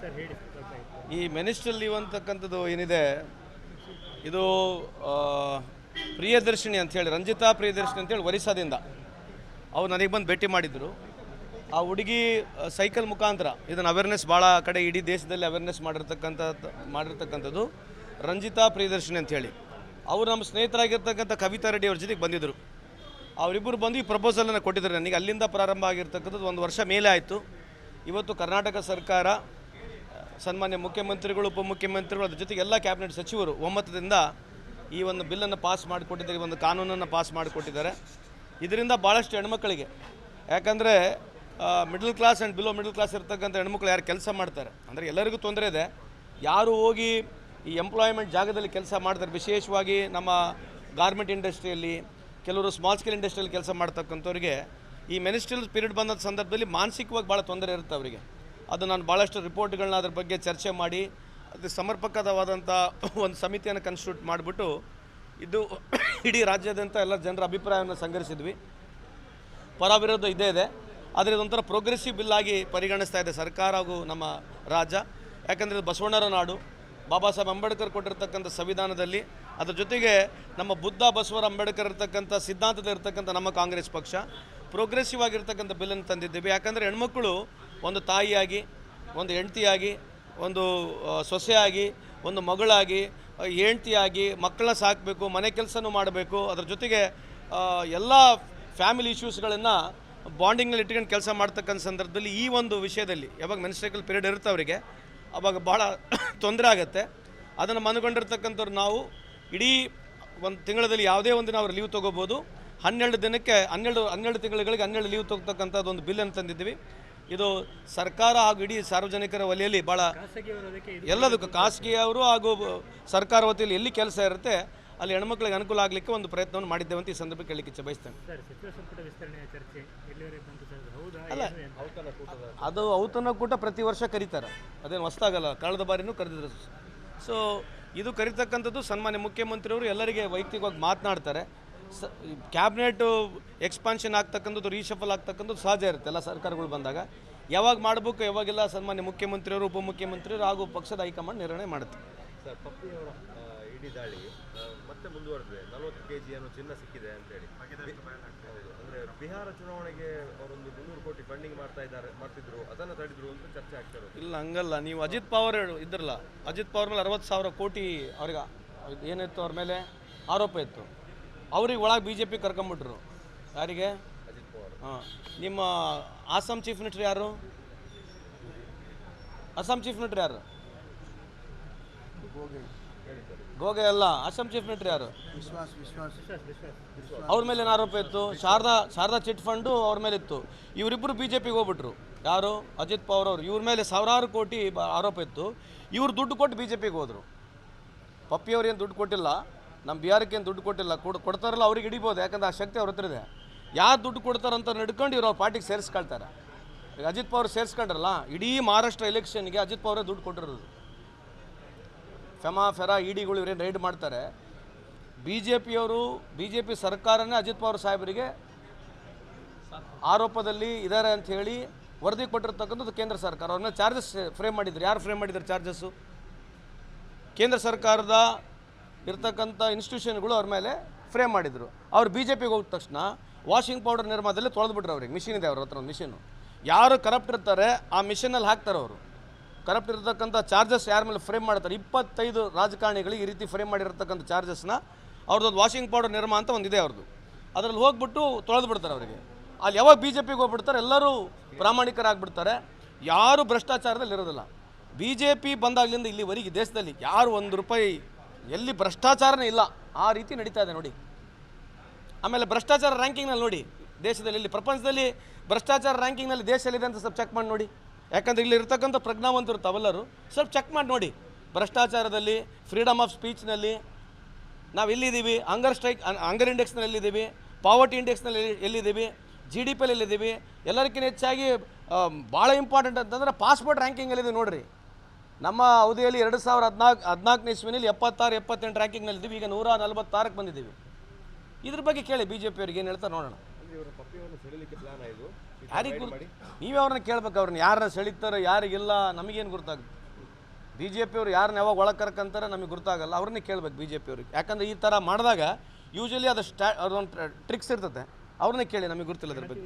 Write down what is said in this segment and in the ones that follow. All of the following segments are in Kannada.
ಸರ್, ಹೇಳಿ. ಈ ಮೆನಿಸ್ಟ್ರಲ್ ಲೀವ್ ಅಂತಕ್ಕಂಥದ್ದು ಏನಿದೆ, ಇದು ಪ್ರಿಯದರ್ಶಿನಿ ಅಂಥೇಳಿ ರಂಜಿತಾ ಪ್ರಿಯದರ್ಶಿನಿ ಅಂತೇಳಿ ಒರಿಸ್ಸಾದಿಂದ ಅವ್ರು ನನಗೆ ಬಂದು ಭೇಟಿ ಮಾಡಿದರು. ಆ ಹುಡುಗಿ ಸೈಕಲ್ ಮುಖಾಂತರ ಇದನ್ನು ಅವೇರ್ನೆಸ್ ಭಾಳ ಕಡೆ ಇಡೀ ದೇಶದಲ್ಲಿ ಅವೇರ್ನೆಸ್ ಮಾಡಿರ್ತಕ್ಕಂಥ, ಮಾಡಿರ್ತಕ್ಕಂಥದ್ದು ರಂಜಿತಾ ಪ್ರಿಯದರ್ಶಿನಿ ಅಂಥೇಳಿ ಅವರು ನಮ್ಮ ಸ್ನೇಹಿತರಾಗಿರ್ತಕ್ಕಂಥ ಕವಿತಾ ರೆಡ್ಡಿ ಅವ್ರ ಜೊತೆಗೆ ಬಂದಿದ್ದರು ಅವರಿಬ್ಬರು ಬಂದು ಈ ಪ್ರಪೋಸಲನ್ನು ಕೊಟ್ಟಿದ್ದಾರೆ ನನಗೆ ಅಲ್ಲಿಂದ ಪ್ರಾರಂಭ ಆಗಿರ್ತಕ್ಕಂಥದ್ದು ಒಂದು ವರ್ಷ ಮೇಲೆ ಆಯಿತು. ಇವತ್ತು ಕರ್ನಾಟಕ ಸರ್ಕಾರ ಸನ್ಮಾನ್ಯ ಮುಖ್ಯಮಂತ್ರಿಗಳು, ಉಪಮುಖ್ಯಮಂತ್ರಿಗಳು, ಅದ್ರ ಜೊತೆಗೆ ಎಲ್ಲ ಕ್ಯಾಬಿನೆಟ್ ಸಚಿವರು ಒಮ್ಮತದಿಂದ ಈ ಒಂದು ಬಿಲ್ಲನ್ನು ಪಾಸ್ ಮಾಡಿಕೊಟ್ಟಿದ್ದಾರೆ ಒಂದು ಕಾನೂನನ್ನು ಪಾಸ್ ಮಾಡಿಕೊಟ್ಟಿದ್ದಾರೆ. ಇದರಿಂದ ಭಾಳಷ್ಟು ಹೆಣ್ಮಕ್ಳಿಗೆ, ಯಾಕಂದರೆ middle class and below middle class ಇರ್ತಕ್ಕಂಥ ಹೆಣ್ಮಕ್ಳು ಯಾರು ಕೆಲಸ ಮಾಡ್ತಾರೆ? ಅಂದರೆ ಎಲ್ಲರಿಗೂ ತೊಂದರೆ ಇದೆ. ಯಾರು ಹೋಗಿ ಈ ಎಂಪ್ಲಾಯ್ಮೆಂಟ್ ಜಾಗದಲ್ಲಿ ಕೆಲಸ ಮಾಡ್ತಾರೆ, ವಿಶೇಷವಾಗಿ ನಮ್ಮ ಗಾರ್ಮೆಂಟ್ ಇಂಡಸ್ಟ್ರಿಯಲ್ಲಿ ಕೆಲವರು ಸ್ಮಾಲ್ ಸ್ಕೇಲ್ ಇಂಡಸ್ಟ್ರಿಯಲ್ಲಿ ಕೆಲಸ ಮಾಡ್ತಕ್ಕಂಥವ್ರಿಗೆ ಈ ಮೆನಿಸ್ಟ್ರಿಯಲ್ ಪೀರಿಯಡ್ ಬಂದ ಸಂದರ್ಭದಲ್ಲಿ ಮಾನಸಿಕವಾಗಿ ಭಾಳ ತೊಂದರೆ ಇರುತ್ತೆ ಅವರಿಗೆ. ಅದು ನಾನು ಭಾಳಷ್ಟು ರಿಪೋರ್ಟ್ಗಳನ್ನ ಅದ್ರ ಬಗ್ಗೆ ಚರ್ಚೆ ಮಾಡಿ, ಅದು ಸಮರ್ಪಕವಾದಂಥ ಒಂದು ಸಮಿತಿಯನ್ನು ಕನ್ಸ್ಟಿಟ್ಯೂಟ್ ಮಾಡಿಬಿಟ್ಟು, ಇದು ಇಡೀ ರಾಜ್ಯಾದ್ಯಂತ ಎಲ್ಲ ಜನರ ಅಭಿಪ್ರಾಯವನ್ನು ಸಂಗ್ರಹಿಸಿದ್ವಿ. ಪರ ವಿರೋಧ ಇದೇ ಇದೆ. ಆದರೆ ಇದೊಂಥರ ಪ್ರೋಗ್ರೆಸಿವ್ ಬಿಲ್ ಆಗಿ ಪರಿಗಣಿಸ್ತಾ ಇದೆ ಸರ್ಕಾರ ಹಾಗೂ ನಮ್ಮ ರಾಜ್ಯ. ಯಾಕಂದರೆ ಇದು ಬಸವಣ್ಣರ ನಾಡು. ಬಾಬಾ ಸಾಹೇಬ್ ಅಂಬೇಡ್ಕರ್ ಕೊಟ್ಟಿರ್ತಕ್ಕಂಥ ಸಂವಿಧಾನದಲ್ಲಿ, ಅದರ ಜೊತೆಗೆ ನಮ್ಮ ಬುದ್ಧ ಬಸವರ ಅಂಬೇಡ್ಕರ್ ಇರ್ತಕ್ಕಂಥ ಸಿದ್ಧಾಂತದ ಇರ್ತಕ್ಕಂಥ ನಮ್ಮ ಕಾಂಗ್ರೆಸ್ ಪಕ್ಷ. ಪ್ರೋಗ್ರೆಸಿವ್ ಆಗಿರ್ತಕ್ಕಂಥ ಬಿಲ್ಲನ್ನು ತಂದಿದ್ದೀವಿ. ಯಾಕಂದರೆ ಹೆಣ್ಮಕ್ಕಳು ಒಂದು ತಾಯಿಯಾಗಿ, ಒಂದು ಹೆಂಡ್ತಿಯಾಗಿ, ಒಂದು ಸೊಸೆಯಾಗಿ, ಒಂದು ಮಗಳಾಗಿ ಹೆಂಡ್ತಿಯಾಗಿ ಮಕ್ಕಳನ್ನ ಸಾಕಬೇಕು, ಮನೆ ಕೆಲಸನೂ ಮಾಡಬೇಕು. ಅದ್ರ ಜೊತೆಗೆ ಎಲ್ಲ ಫ್ಯಾಮಿಲಿ ಇಶ್ಯೂಸ್ಗಳನ್ನು ಬಾಂಡಿಂಗ್ನಲ್ಲಿ ಇಟ್ಕೊಂಡು ಕೆಲಸ ಮಾಡ್ತಕ್ಕಂಥ ಸಂದರ್ಭದಲ್ಲಿ ಈ ಒಂದು ವಿಷಯದಲ್ಲಿ, ಯಾವಾಗ ಮೆನ್ಸ್ಟ್ರೇಕಲ್ ಪೀರಿಯಡ್ ಇರುತ್ತೆ ಅವರಿಗೆ, ಅವಾಗ ಭಾಳ ತೊಂದರೆ ಆಗುತ್ತೆ. ಅದನ್ನು ಮನಗೊಂಡಿರ್ತಕ್ಕಂಥವ್ರು ನಾವು ಇಡೀ ಒಂದು ತಿಂಗಳಲ್ಲಿ ಯಾವುದೇ ಒಂದು ನಾವು ಲೀವ್ ತೊಗೋಬೋದು. ಹನ್ನೆರಡು ದಿನಕ್ಕೆ ಹನ್ನೆರಡು ಹನ್ನೆರಡು ತಿಂಗಳಿಗೆ ಹನ್ನೆರಡು ಲೀವ್ ತಗೋತಕ್ಕಂಥದ್ದು ಒಂದು ಬಿಲ್ಲನ್ನು ತಂದಿದ್ದೀವಿ. ಇದು ಸರ್ಕಾರ ಹಾಗೂ ಇಡೀ ಸಾರ್ವಜನಿಕರ ವಲಯಲ್ಲಿ ಭಾಳ ಎಲ್ಲದಕ್ಕೂ ಖಾಸಗಿಯವರು ಹಾಗೂ ಸರ್ಕಾರ ವತಿಯಲ್ಲಿ ಎಲ್ಲಿ ಕೆಲಸ ಇರುತ್ತೆ ಅಲ್ಲಿ ಹೆಣ್ಮಕ್ಳಿಗೆ ಅನುಕೂಲ ಆಗಲಿಕ್ಕೆ ಒಂದು ಪ್ರಯತ್ನವನ್ನು ಮಾಡಿದ್ದೇವೆ ಅಂತ ಈ ಸಂದರ್ಭಕ್ಕೆ ಹೇಳಲಿಕ್ಕೆ ಇಚ್ಛೆ ಬಯಸ್ತೇನೆ ಅಲ್ಲ. ಅದು? ಅದು ಔತಣಕೂಟ ಪ್ರತಿ ವರ್ಷ ಕರೀತಾರೆ. ಅದೇನು ಹೊಸ್ದಾಗಲ್ಲ ಕಳೆದ ಬಾರಿನೂ ಕರೆದಿದ್ರು ಸೊ ಇದು ಕರಿತಕ್ಕಂಥದ್ದು ಸನ್ಮಾನ್ಯ ಮುಖ್ಯಮಂತ್ರಿಯವರು ಎಲ್ಲರಿಗೆ ವೈಯಕ್ತಿಕವಾಗಿ ಮಾತನಾಡ್ತಾರೆ. ಸ ಕ್ಯಾಬಿನೆಟ್ ಎಕ್ಸ್ಪಾನ್ಷನ್ ಆಗ್ತಕ್ಕಂಥದ್ದು ರೀಶಫಲ್ ಆಗ್ತಕ್ಕಂಥದ್ದು ಸಹಜ ಇರುತ್ತೆ ಎಲ್ಲ ಸರ್ಕಾರಗಳು ಬಂದಾಗ. ಯಾವಾಗ ಮಾಡಬೇಕು ಯಾವಾಗೆಲ್ಲ ಸನ್ಮಾನ್ಯ ಮುಖ್ಯಮಂತ್ರಿಯವರು ಉಪಮುಖ್ಯಮಂತ್ರಿಯವರು ಹಾಗೂ ಪಕ್ಷದ ಹೈಕಮಾಂಡ್ ನಿರ್ಣಯ ಮಾಡುತ್ತೆ. ಸರ್ ಪಪ್ಪಿಯವರ ಇಡೀ ದಾಳಿ ಮತ್ತೆ ಮುಂದುವರೆದಿದೆ. ನಲವತ್ತು ಕೆ ಜಿಯನ್ನು ಚಿನ್ನ ಸಿಕ್ಕಿದೆ ಅಂತೇಳಿ ಅಂದರೆ ಬಿಹಾರ ಚುನಾವಣೆಗೆ ಅವರೊಂದು ಮುನ್ನೂರು ಕೋಟಿ ಫಂಡಿಂಗ್ ಮಾಡ್ತಾ ಇದ್ದಾರೆ ಮಾಡ್ತಿದ್ರು ಅದನ್ನು ತಡೆದ್ರು ಅಂತ ಚರ್ಚೆ ಆಗ್ತಾ ಇರೋದು. ಇಲ್ಲ ಹಂಗಲ್ಲ. ನೀವು ಅಜಿತ್ ಪವಾರ್ ಇದ್ರಲ್ಲ. ಅಜಿತ್ ಪವಾರ್ ಮೇಲೆ ಅರವತ್ತು ಸಾವಿರ ಕೋಟಿ ಅವ್ರಿಗೆ ಏನಿತ್ತು ಅವ್ರ ಮೇಲೆ? ಆರೋಪ ಇತ್ತು. ಅವ್ರಿಗೆ ಒಳಗೆ ಬಿ ಜೆ ಪಿ ಕರ್ಕೊಂಬಿಟ್ರು. ಯಾರಿಗೆ? ಹಾಂ. ನಿಮ್ಮ ಆಸಾಮ್ ಚೀಫ್ ಮಿನಿಸ್ಟರ್ ಯಾರು? ಅಸ್ಸಾಂ ಚೀಫ್ ಮಿನಿಸ್ಟರ್ ಯಾರು? ಗೋಗೆ ಅಲ್ಲ ಅಸ್ಸಾಂ ಚೀಫ್ ಮಿನಿಸ್ಟರ್ ಯಾರು? ಅವ್ರ ಮೇಲೆ ಏನು ಆರೋಪ ಇತ್ತು? ಶಾರದಾ ಶಾರದಾ ಚಿಟ್ ಫಂಡು ಅವ್ರ ಮೇಲೆ ಇತ್ತು. ಇವರಿಬ್ಬರು ಬಿ ಜೆ ಪಿಗೆ ಹೋಗ್ಬಿಟ್ರು. ಯಾರು? ಅಜಿತ್ ಪವಾರ್ ಅವರು. ಇವ್ರ ಮೇಲೆ ಸಾವಿರಾರು ಕೋಟಿ ಆರೋಪ ಇತ್ತು. ಇವ್ರು ದುಡ್ಡು ಕೊಟ್ಟು ಬಿ ಜೆ ಪಿಗೆ ಹೋದರು. ಪಪ್ಪಿಯವ್ರು ಏನು ದುಡ್ಡು ಕೊಟ್ಟಿಲ್ಲ. ನಮ್ಮ ಬಿ ಆರ್ ಕೆ ದುಡ್ಡು ಕೊಟ್ಟಿಲ್ಲ, ಕೊಡ್, ಕೊಡ್ತಾರಲ್ಲ ಅವ್ರಿಗೆ ಹಿಡಿಬೋದು, ಯಾಕಂದ್ರೆ ಆ ಶಕ್ತಿ ಅವ್ರ ಹತ್ರ ಇದೆ. ಯಾರು ದುಡ್ಡು ಕೊಡ್ತಾರಂತ ನಡ್ಕೊಂಡು ಇವ್ರು ಅವ್ರ ಪಾರ್ಟಿಗೆ ಸೇರಿಸ್ಕೊಳ್ತಾರೆ. ಈಗ ಅಜಿತ್ ಪವಾರ್ ಸೇರಿಸ್ಕೊಂಡ್ರಲ್ಲ, ಇಡೀ ಮಹಾರಾಷ್ಟ್ರ ಎಲೆಕ್ಷನ್ಗೆ ಅಜಿತ್ ಪವಾರೇ ದುಡ್ಡು ಕೊಟ್ಟಿರೋದು. ಫೆಮಾ, ಫೆರಾ, ಇಡಿಗಳು ಇವರೇನು ರೈಡ್ ಮಾಡ್ತಾರೆ. ಬಿ ಜೆ ಪಿಯವರು ಬಿ ಜೆ ಪಿ ಸರ್ಕಾರನೇ ಅಜಿತ್ ಪವಾರ್ ಸಾಹೇಬರಿಗೆ ಆರೋಪದಲ್ಲಿ ಇದ್ದಾರೆ ಅಂತ ಹೇಳಿ ವರದಿ ಕೊಟ್ಟಿರ್ತಕ್ಕಂಥದ್ದು ಕೇಂದ್ರ ಸರ್ಕಾರ. ಅವ್ರನ್ನ ಚಾರ್ಜಸ್ ಫ್ರೇಮ್ ಮಾಡಿದ್ರು. ಯಾರು ಫ್ರೇಮ್ ಮಾಡಿದ್ರು ಚಾರ್ಜಸ್ಸು ಕೇಂದ್ರ ಸರ್ಕಾರದ ಇರ್ತಕ್ಕಂಥ ಇನ್ಸ್ಟಿಟ್ಯೂಷನ್ಗಳು ಅವ್ರ ಮೇಲೆ ಫ್ರೇಮ್ ಮಾಡಿದರು. ಅವ್ರು ಬಿ ಜೆ ಪಿಗೆ ಹೋದ ತಕ್ಷಣ ವಾಷಿಂಗ್ ಪೌಡರ್ ನಿರ್ಮಾಣದಲ್ಲಿ ತೊಳೆದ್ಬಿಟ್ರು ಅವ್ರಿಗೆ. ಮಿಷಿನ್ ಇದೆ ಅವ್ರ ಹತ್ರ ಒಂದು ಮಿಷಿನು ಯಾರು ಕರಪ್ಟ್ ಇರ್ತಾರೆ, ಆ ಮಿಷಿನಲ್ಲಿ ಹಾಕ್ತಾರೆ ಅವರು. ಕರಪ್ಟ್ ಇರತಕ್ಕಂಥ ಚಾರ್ಜಸ್ ಯಾರ ಮೇಲೆ ಫ್ರೇಮ್ ಮಾಡ್ತಾರೆ? ಇಪ್ಪತ್ತೈದು ರಾಜಕಾರಣಿಗಳಿಗೆ ಈ ರೀತಿ ಫ್ರೇಮ್ ಮಾಡಿರ್ತಕ್ಕಂಥ ಚಾರ್ಜಸ್ನ ಅವ್ರದ್ದೊಂದು ವಾಷಿಂಗ್ ಪೌಡರ್ ನಿರ್ಮಾ ಅಂತ ಒಂದಿದೆ ಅವ್ರದ್ದು ಅದರಲ್ಲಿ ಹೋಗ್ಬಿಟ್ಟು ತೊಳೆದು ಬಿಡ್ತಾರೆ ಅವರಿಗೆ. ಅಲ್ಲಿ ಯಾವಾಗ ಬಿ ಜೆ ಪಿಗೆ ಹೋಗ್ಬಿಡ್ತಾರೆ, ಎಲ್ಲರೂ ಪ್ರಾಮಾಣಿಕರಾಗ್ಬಿಡ್ತಾರೆ. ಯಾರು ಭ್ರಷ್ಟಾಚಾರದಲ್ಲಿ ಇರೋದಿಲ್ಲ ಬಿ ಜೆ ಪಿ ಬಂದಾಗಲಿಂದ ಇಲ್ಲಿವರೆಗೆ ದೇಶದಲ್ಲಿ ಯಾರು ಒಂದು ರೂಪಾಯಿ ಎಲ್ಲಿ ಭ್ರಷ್ಟಾಚಾರನೇ ಇಲ್ಲ, ಆ ರೀತಿ ನಡೀತಾ ಇದೆ ನೋಡಿ. ಆಮೇಲೆ ಭ್ರಷ್ಟಾಚಾರ ರ್ಯಾಂಕಿಂಗ್ನಲ್ಲಿ ನೋಡಿ, ದೇಶದಲ್ಲಿ ಇಲ್ಲಿ ಪ್ರಪಂಚದಲ್ಲಿ ಭ್ರಷ್ಟಾಚಾರ ರ್ಯಾಂಕಿಂಗ್ನಲ್ಲಿ ದೇಶದಲ್ಲಿದೆ ಅಂತ ಸ್ವಲ್ಪ ಚೆಕ್ ಮಾಡಿ ನೋಡಿ. ಯಾಕಂದರೆ ಇಲ್ಲಿ ಇರ್ತಕ್ಕಂಥ ಪ್ರಜ್ಞಾವಂತರು ತಾವೆಲ್ಲರೂ ಸ್ವಲ್ಪ ಚೆಕ್ ಮಾಡಿ ನೋಡಿ. ಭ್ರಷ್ಟಾಚಾರದಲ್ಲಿ ಫ್ರೀಡಮ್ ಆಫ್ ಸ್ಪೀಚ್ನಲ್ಲಿ ನಾವು ಎಲ್ಲಿದ್ದೀವಿ? ಹಂಗರ್ ಸ್ಟ್ರೈಕ್ ಹಂಗರ್ ಇಂಡೆಕ್ಸ್ನಲ್ಲಿ ಎಲ್ಲಿದ್ದೀವಿ? ಪಾವರ್ಟಿ ಇಂಡೆಕ್ಸ್ನಲ್ಲಿ ಎಲ್ಲಿದ್ದೀವಿ? ಜಿ ಡಿ ಪಿಯಲ್ಲಿ ಎಲ್ಲಿದ್ದೀವಿ? ಎಲ್ಲರಿಗಿಂತ ಹೆಚ್ಚಾಗಿ ಭಾಳ ಇಂಪಾರ್ಟೆಂಟ್ ಅಂತಂದರೆ ಪಾಸ್ಪೋರ್ಟ್ ರ್ಯಾಂಕಿಂಗಲ್ಲಿದೆ ನೋಡ್ರಿ. ನಮ್ಮ ಅವಧಿಯಲ್ಲಿ ಎರಡು ಸಾವಿರ ಹದಿನಾಲ್ಕು ಹದಿನಾಲ್ಕನೇ ಇಸ್ವಿನಲ್ಲಿ ಎಪ್ಪತ್ತಾರು ಎಪ್ಪತ್ತೆಂಟು ರ್ಯಾಂಕಿಂಗ್ನಲ್ಲಿದ್ದೀವಿ ಈಗ ನೂರ ನಲವತ್ತಾರಕ್ಕೆ ಬಂದಿದ್ದೀವಿ. ಇದ್ರ ಬಗ್ಗೆ ಕೇಳಿ ಬಿ ಜೆ ಪಿಯವ್ರಿಗೆ ಏನು ಹೇಳ್ತಾರೆ ನೋಡೋಣ. ಯಾರಿಗೆ ನೀವೇ ಅವ್ರನ್ನ ಕೇಳ್ಬೇಕು ಅವ್ರನ್ನ ಯಾರನ್ನ ಸೆಳಿತಾರೆ ಯಾರಿಗಿಲ್ಲ ನಮಗೇನು ಗೊತ್ತಾಗುತ್ತೆ ಬಿ ಜೆ ಪಿಯವ್ರು ಯಾರನ್ನ ಯಾವಾಗ ಒಳಗೆ ಕರ್ಕಂತಾರೆ ನಮಗೆ ಗೊತ್ತಾಗಲ್ಲ ಅವ್ರನ್ನೇ ಕೇಳ್ಬೇಕು ಬಿ ಜೆ ಪಿಯವ್ರಿಗೆ ಯಾಕಂದ್ರೆ ಈ ಥರ ಮಾಡಿದಾಗ ಯೂಶಲಿ ಅದು ಸ್ಟ್ಯಾ ಅದೊಂದು ಟ್ರಿಕ್ಸ್ ಇರ್ತದೆ ಅವ್ರನ್ನೇ ಕೇಳಿ ನಮಗೆ ಗೊತ್ತಿಲ್ಲ ಅದ್ರ ಬಗ್ಗೆ.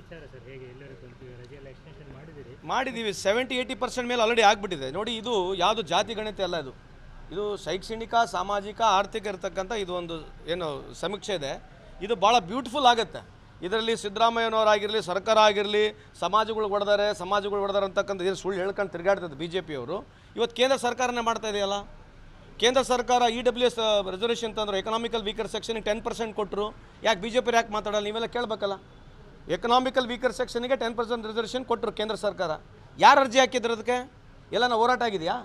ಮಾಡಿದ್ದೀವಿ ಸೆವೆಂಟಿ ಏಯ್ಟಿ ಪರ್ಸೆಂಟ್ ಮೇಲೆ ಆಲ್ರೆಡಿ ಆಗಿಬಿಟ್ಟಿದೆ. ನೋಡಿ ಇದು ಯಾವುದು ಜಾತಿ ಗಣತಿ ಅಲ್ಲ ಇದು. ಇದು ಶೈಕ್ಷಣಿಕ ಸಾಮಾಜಿಕ ಆರ್ಥಿಕ ಇರತಕ್ಕಂಥ ಇದು ಒಂದು ಏನು ಸಮೀಕ್ಷೆ ಇದೆ. ಇದು ಭಾಳ ಬ್ಯೂಟಿಫುಲ್ ಆಗುತ್ತೆ. ಇದರಲ್ಲಿ ಸಿದ್ದರಾಮಯ್ಯನವರಾಗಿರಲಿ ಸರ್ಕಾರ ಆಗಿರಲಿ ಸಮಾಜಗಳು ಹೊಡೆದಾರೆ ಸಮಾಜಗಳು ಹೊಡೆದಾರೆ ಅಂತಕ್ಕಂಥ ಏನು ಸುಳ್ಳು ಹೇಳ್ಕೊಂಡು ತಿರುಗಾಡ್ತದೆ ಬಿ ಜೆ ಪಿಯವರು ಇವತ್ತು ಕೇಂದ್ರ ಸರ್ಕಾರನೇ ಮಾಡ್ತಾ ಇದೆಯಲ್ಲ? ಕೇಂದ್ರ ಸರ್ಕಾರ ಇ ಡಬ್ಲ್ಯೂ ಎಸ್ ರಿಸರ್ವೇಷನ್ ತಂದರು. ಎಕನಾಮಿಕಲ್ ವೀಕರ್ ಸೆಕ್ಷನಿಗೆ ಟೆನ್ ಪರ್ಸೆಂಟ್ ಕೊಟ್ಟರು ಯಾಕೆ ಬಿ ಜೆ ಪಿ ಯಾಕೆ ಮಾತಾಡಲ್ಲ? ನೀವೆಲ್ಲ ಕೇಳಬೇಕಲ್ಲ. ಎಕನಾಮಿಕಲ್ ವೀಕರ್ ಸೆಕ್ಷನಿಗೆ ಟೆನ್ ಪರ್ಸೆಂಟ್ ರಿಸರ್ವೇಷನ್ ಕೊಟ್ಟರು ಕೇಂದ್ರ ಸರ್ಕಾರ. ಯಾರು ಅರ್ಜಿ ಹಾಕಿದ್ರು ಅದಕ್ಕೆ? ಎಲ್ಲನ ಹೋರಾಟ ಆಗಿದೆಯಾ?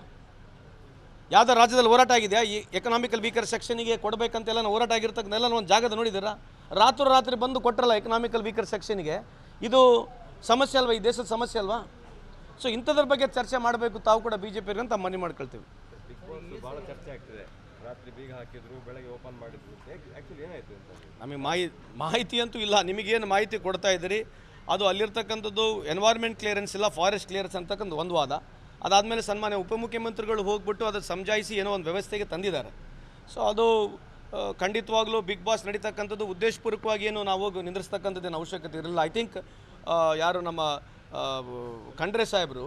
ಯಾವುದೋ ರಾಜ್ಯದಲ್ಲಿ ಹೋರಾಟ ಆಗಿದೆಯಾ? ಈ ಎಕನಾಮಿಕಲ್ ವೀಕರ್ ಸೆಕ್ಷನಿಗೆ ಕೊಡಬೇಕಂತ ಎಲ್ಲ ಹೋರಾಟ ಆಗಿರ್ತಕ್ಕಂಥ ಎಲ್ಲ ಒಂದು ಜಾಗದ ನೋಡಿದ್ದೀರಾ? ರಾತ್ರಿ ರಾತ್ರಿ ಬಂದು ಕೊಟ್ಟರಲ್ಲ ಎಕನಾಮಿಕಲ್ ವೀಕರ್ ಸೆಕ್ಷನಿಗೆ ಇದು ಸಮಸ್ಯೆ ಅಲ್ವಾ? ಈ ದೇಶದ ಸಮಸ್ಯೆ ಅಲ್ವಾ? ಸೊ ಇಂಥದ್ರ ಬಗ್ಗೆ ಚರ್ಚೆ ಮಾಡಬೇಕು ತಾವು ಕೂಡ ಬಿ ಜೆ ಪಿ ಅಂತ ಮನವಿ ಮಾಡ್ಕೊಳ್ತೀವಿ. ಭಾಳ ಚರ್ಚೆ ಆಗ್ತಿದೆ. ರಾತ್ರಿ ಬೀಗ ಹಾಕಿದ್ರು ಬೆಳಗ್ಗೆ ಓಪನ್ ಮಾಡಿದ್ರು. ಆ್ಯಕ್ಚುಲಿ ಏನಾಯಿತು ಅಂತ ನಮಗೆ ಮಾಹಿ ಮಾಹಿತಿ ಅಂತೂ ಇಲ್ಲ ನಿಮಗೇನು ಮಾಹಿತಿ ಕೊಡ್ತಾ ಇದ್ದೀರಿ? ಅದು ಅಲ್ಲಿರ್ತಕ್ಕಂಥದ್ದು ಎನ್ವೈರ್ಮೆಂಟ್ ಕ್ಲಿಯರೆನ್ಸ್ ಇಲ್ಲ ಫಾರೆಸ್ಟ್ ಕ್ಲಿಯರೆನ್ಸ್ ಅಂತಕ್ಕಂಥ ಒಂದು ವಾದ. ಅದಾದಮೇಲೆ ಸನ್ಮಾನ್ಯ ಉಪಮುಖ್ಯಮಂತ್ರಿಗಳು ಹೋಗ್ಬಿಟ್ಟು ಅದನ್ನು ಸಮಜಾಯಿಸಿ ಏನೋ ಒಂದು ವ್ಯವಸ್ಥೆಗೆ ತಂದಿದ್ದಾರೆ. ಸೊ ಅದು ಖಂಡಿತವಾಗ್ಲೂ ಬಿಗ್ ಬಾಸ್ ನಡೀತಕ್ಕಂಥದ್ದು ಉದ್ದೇಶಪೂರ್ವಕವಾಗಿ ಏನು ನಾವು ಹೋಗಿ ನಿಂದ್ರಿಸ್ತಕ್ಕಂಥದ್ದೇನು ಅವಶ್ಯಕತೆ ಇರಲಿಲ್ಲ. ಐ ಥಿಂಕ್ ಯಾರು ನಮ್ಮ ಖಂಡ್ರೆ ಸಾಹೇಬರು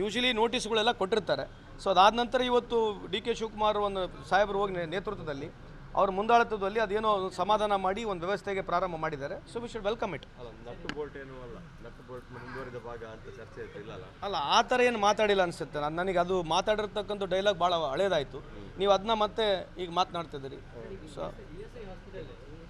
ಯೂಶಲಿ ನೋಟಿಸ್ಗಳೆಲ್ಲ ಕೊಟ್ಟಿರ್ತಾರೆ. ಸೊ ಅದಾದ ನಂತರ ಇವತ್ತು ಡಿ ಕೆ ಶಿವಕುಮಾರ್ ಒಂದು ಸಾಹೇಬರು ಹೋಗಿ ನೇ- ನೇತೃತ್ವದಲ್ಲಿ ಅವ್ರ ಮುಂದಾಳತ್ವದಲ್ಲಿ ಅದೇನೋ ಸಮಾಧಾನ ಮಾಡಿ ಒಂದು ವ್ಯವಸ್ಥೆಗೆ ಪ್ರಾರಂಭ ಮಾಡಿದ್ದಾರೆ. So we should welcome it ಅಲ್ಲ ಆ ಥರ ಏನು ಮಾತಾಡಿಲ್ಲ ಅನಿಸುತ್ತೆ. ನಾನು ನನಗೆ ಅದು ಮಾತಾಡಿರ್ತಕ್ಕಂಥ ಡೈಲಾಗ್ ಭಾಳ ಹಳೇದಾಯಿತು ನೀವು ಅದನ್ನ ಮತ್ತೆ ಈಗ ಮಾತನಾಡ್ತಿದ್ದೀರಿ. ಸೊ